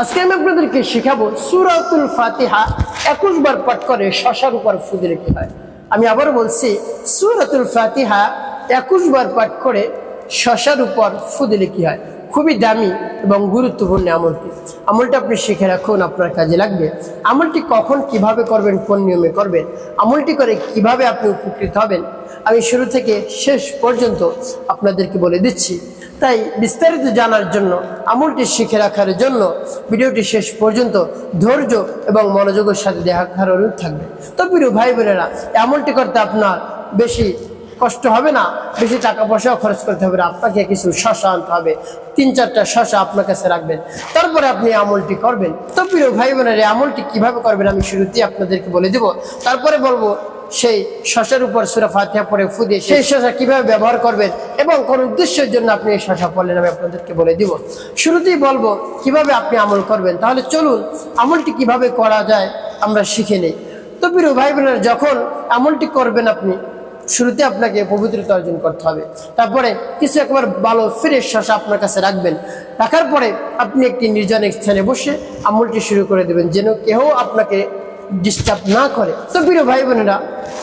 আজকে আমি আপনাদেরকে শেখাবো সুরাতুল ফাতিহা একুশ বার পাঠ করে শশার উপর ফুদিলে কি হয়। আমি আবার বলছি, সুরাতুল ফাতিহা একুশ বার পাঠ করে শশার উপর ফুদিলে কি হয়। খুবই দামি এবং গুরুত্বপূর্ণ আমলটি। আমলটা আপনি শিখে রাখুন, আপনার কাজে লাগবে। আমলটি কখন কীভাবে করবেন, কোন নিয়মে করবেন, আমলটি করে কীভাবে আপনি উপকৃত হবেন, আমি শুরু থেকে শেষ পর্যন্ত আপনাদেরকে বলে দিচ্ছি। তাই বিস্তারিত জানার জন্য, আমলটি শিখে রাখার জন্য ভিডিওটি শেষ পর্যন্ত ধৈর্য এবং মনোযোগের সাথে দেখা দেখার অনুরোধ থাকবে। তো প্রিয় ভাই বোনেরা, আমলটি করতে আপনার বেশি কষ্ট হবে না, বেশি টাকা পয়সাও খরচ করতে হবে না, আপনাকে কিছু শশা আনতে হবে। তিন চারটা শশা আপনার কাছে রাখবেন, তারপরে আপনি আমলটি করবেন। তো প্রিয় ভাই বোনের আমলটি কীভাবে করবেন আমি শুরুতেই আপনাদেরকে বলে দেব। তারপরে বলব সেই শশার উপর সুরা ফাতিহা পরে ফুদিয়ে সেই শশা কীভাবে ব্যবহার করবেন এবং কোন উদ্দেশ্যের জন্য আপনি এই শশা পড়লেন আমি আপনাদেরকে বলে দিব। শুরুতেই বলব, কীভাবে আপনি আমল করবেন? তাহলে চলুন আমলটি কীভাবে করা যায় আমরা শিখে নেই। তো প্রিয় ভাই বোনেরা যখন আমলটি করবেন আপনি, শুরুতে আপনাকে পবিত্রতা অর্জন করতে হবে। তারপরে কিছু একবার ভালো ফ্রেশ শশা আপনার কাছে রাখবেন। রাখার পরে আপনি একটি নির্জন স্থানে বসে আমলটি শুরু করে দেবেন, যেন কেউ আপনাকে ডিস্টার্ব না করে। তো প্রিয় ভাই বোনেরা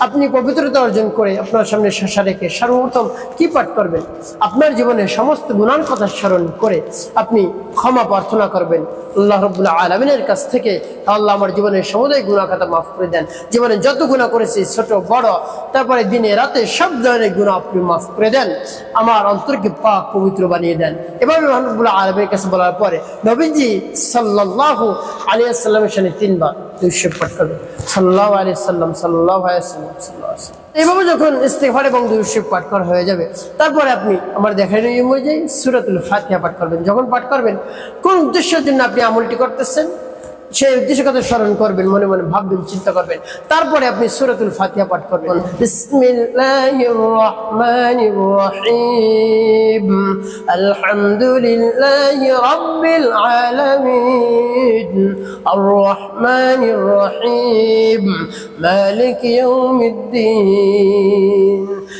আপনি পবিত্রতা অর্জন করে আপনার সামনে শশা রেখে সর্বপ্রথম কি পাঠ করবেন? আপনার জীবনে সমস্ত গুণার কথা স্মরণ করে আপনি ক্ষমা প্রার্থনা করবেন। আল্লাহ রবুল্লাহ আলমিনের কাছ থেকে আল্লাহ আমার জীবনের সমুদায় গুণা কথা মাফ করে দেন। জীবনে যত গুণা করেছি, ছোট, বড়, তারপরে দিনে, রাতে সব ধরনের গুণা আপনি মাফ করে দেন। আমার অন্তরকে পাক, পবিত্র বানিয়ে দেন। এভাবে রহমতুল্লাহ আলমের কাছে বলার পরে নবীজি সাল্লাহ আলিয়া সাল্লামের সামনে তিনবার দুইশো পাঠ করবেন। সাল্লাহ আলি সাল্লাম সাল্লাহ সাল্লাহ এইভাবে যখন ইস্তেফার এবং দুইশো পাঠ করা হয়ে যাবে, তারপরে আপনি আমার দেখেন অনুযায়ী সুরাতুল ফাতিয়া পাঠ করবেন। যখন পাঠ করবেন, কোন উদ্দেশ্যের জন্য আপনি আমলটি করতেছেন? সেই উদ্দেশ্য কথা স্মরণ করবেন, মনে মনে ভাববেন, চিন্তা করবেন। তারপরে আপনি সুরাতুল ফাতিহা পাঠ করবেন। আলহামদুলিল্লাহি রাব্বিল আলামিন। আর রহমানির রহিম মালিক ইয়াউমিদ্দিন।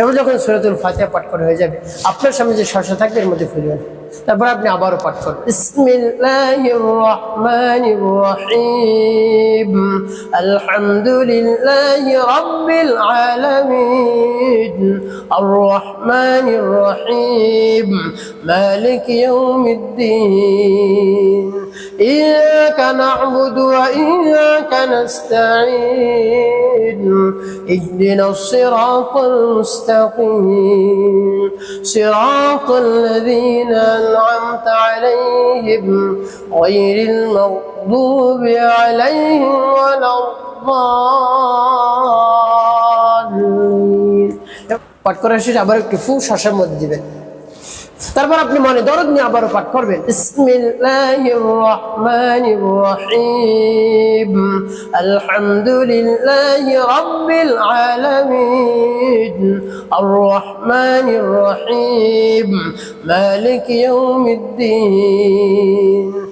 তারপর যখন সুরাতুল ফাতিয়া পাঠ করা হয়ে যাবে, আপনার সামনে যে শস্য থাকবে এর মধ্যে ফিরবেন তারপর আপনি আবারও পাঠ করুন ইসমিল্লাহির রহমানির রহিম। আলহামদুলিল্লাহি রাব্বিল রহিম। মালিক ইয়াউমিদ্দিন। ইয়াকা না'বুদু ওয়া ইয়া نستعين اهدنا الصراط المستقيم صراط الذين أنعمت عليهم غير المغضوب عليهم ولا الضالين পাঠ করার শেষে আবার একটু ফু শ্বাসের মধ্যে দিবেন তারপর আপনি মনে দরদ নিয়ে আবারও পাঠ করবেন। বিসমিল্লাহির রহমানির রহিম আলহামদুলিল্লাহি রাব্বিল আলামিন। আর রহমানির রহিম মালিক ইয়াউমিদ্দিন।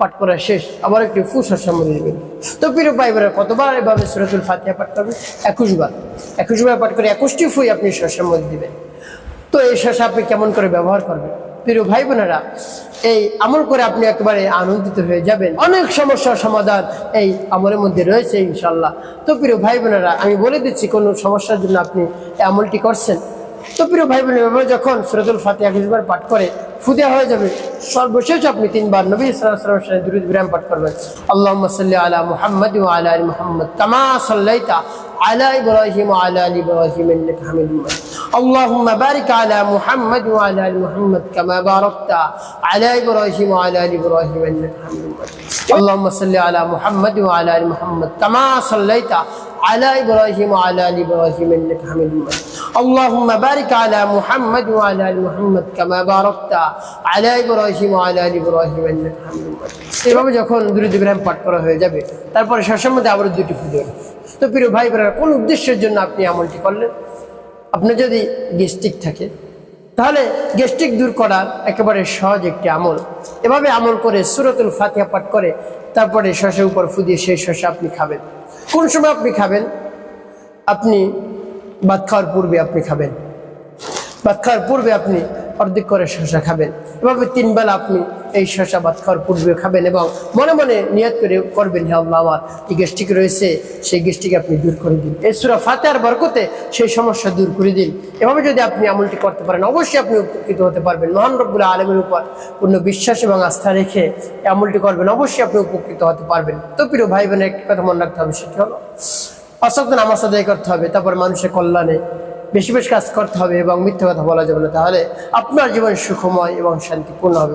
পাঠ করা শেষ, আবার একটি ফুসার সামনে দিবেন তো প্রিয় পাইবার কতবার এভাবে সুরাতুল ফাতিহা পাঠ করবেন? একুশ বার। একুশ বার পাঠ করে একুশটি ফুই আপনি শস্যের মধ্যে দিবেন। তো এই শস্য আপনি কেমন করে ব্যবহার করবেন? প্রিয় ভাই বোনেরা, এই আমল করে আপনি একেবারে আনন্দিত হয়ে যাবেন। অনেক সমস্যার সমাধান এই আমলের মধ্যে রয়েছে ইনশাল্লাহ তো প্রিয় ভাই বোনেরা, আমি বলে দিচ্ছি, কোনো সমস্যার জন্য আপনি এই আমলটি করছেন? তো প্রিয় ভাই বোনের এভাবে যখন সুরতুল ফাতে একবার পাঠ করে ফুদে হয়ে যাবে সর্বশেষ আপনি তিনবার নবী সাল্লামের সাথে দুরুদ বিরাম পাঠ করবেন আল্লাহ সাল্লি আলা মুহাম্মদ ওয়া আলা আলি মুহাম্মদ কামা সাল্লাইতা على إبراهيم وعلى آل إبراهيم إنك حميد مجيد اللهم بارك على محمد وعلى آل محمد كما باركت على إبراهيم وعلى آل إبراهيم إنك حميد مجيد اللهم صل على محمد وعلى آل محمد كما صليت على إبراهيم وعلى آل إبراهيم إنك حميد مجيد اللهم بارك على محمد وعلى آل محمد كما باركت على إبراهيم وعلى آل إبراهيم إنك حميد مجيد এভাবে যখন দুরুদ ইব্রাহিম পাঠ করা হয়ে যাবে তারপরে শেষের মধ্যে আবার দুটি ফুটে তো প্রিয় ভাই বোনেরা কোন উদ্দেশ্যের জন্য আপনি আমলটি করলেন আপনি যদি গেস্টিক থাকে তাহলে গেস্টিক দূর করার একেবারে সহজ একটি আমল এভাবে আমল করে সুরতুল ফাতিহা পাঠ করে তারপরে শসের উপর ফুদিয়ে সেই শসা আপনি খাবেন কোন সময় আপনি খাবেন আপনি ভাত খাওয়ার পূর্বে আপনি খাবেন। ভাত খাওয়ার পূর্বে আপনি অর্ধেক করে শসা খাবেন। এভাবে তিন বেলা আপনি এই শসা ভাত খাওয়ার পূর্বে খাবেন এবং মনে মনে নিয়ত করে করবেন, হে আল্লাহ, আমার এই গ্যাস্ট্রিক রয়েছে, সেই গ্যাস্ট্রিক আপনি দূর করে দিন। এই সুরা ফাতেহার বরকতে সেই সমস্যা দূর করে দিন। এভাবে যদি আপনি আমলটি করতে পারেন, অবশ্যই আপনি উপকৃত হতে পারবেন। মহান রব্বুল আলমের উপর পূর্ণ বিশ্বাস এবং আস্থা রেখে আমলটি করবেন, অবশ্যই আপনি উপকৃত হতে পারবেন। তো প্রিয় ভাই বোনের একটি কথা মনে রাখতে হবে, সেটি হলো অসক্ত নামাজ আদায় করতে হবে, তারপর মানুষের কল্যাণে বেশি বেশি কাজ করতে হবে এবং মিথ্যে কথা বলা যাবে না। তাহলে আপনার জীবন সুখময় এবং শান্তিপূর্ণ হবে।